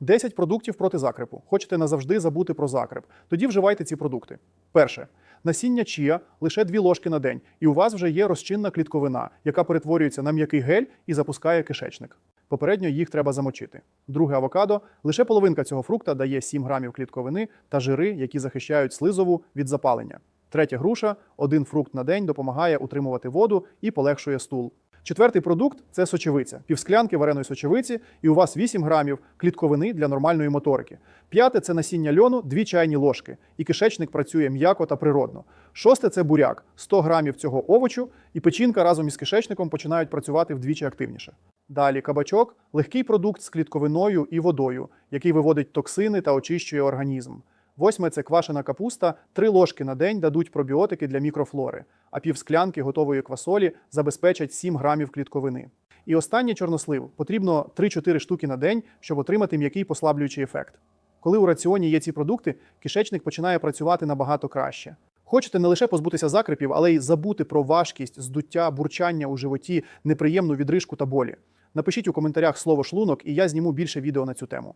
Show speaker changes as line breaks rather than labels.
10 продуктів проти закрепу. Хочете назавжди забути про закреп. Тоді вживайте ці продукти. Перше. Насіння чія лише 2 ложки на день, і у вас вже є розчинна клітковина, яка перетворюється на м'який гель і запускає кишечник. Попередньо їх треба замочити. Друге авокадо лише половинка цього фрукта дає 7 грамів клітковини та жири, які захищають слизову від запалення. Третя груша один фрукт на день допомагає утримувати воду і полегшує стул. Четвертий продукт це сочевиця, півсклянки вареної сочевиці, і у вас 8 грамів клітковини для нормальної моторики. П'яте це насіння льону, 2 чайні ложки, і кишечник працює м'яко та природно. Шосте це буряк, 100 грамів цього овочу, і печінка разом із кишечником починають працювати вдвічі активніше. Далі кабачок легкий продукт з клітковиною і водою, який виводить токсини та очищує організм. Восьме це квашена капуста. Три ложки на день дадуть пробіотики для мікрофлори, а півсклянки готової квасолі забезпечать 7 грамів клітковини. І останнє чорнослив потрібно 3-4 штуки на день, щоб отримати м'який послаблюючий ефект. Коли у раціоні є ці продукти, кишечник починає працювати набагато краще. Хочете не лише позбутися закрепів, але й забути про важкість, здуття, бурчання у животі, неприємну відрижку та болі. Напишіть у коментарях слово шлунок, і я зніму більше відео на цю тему.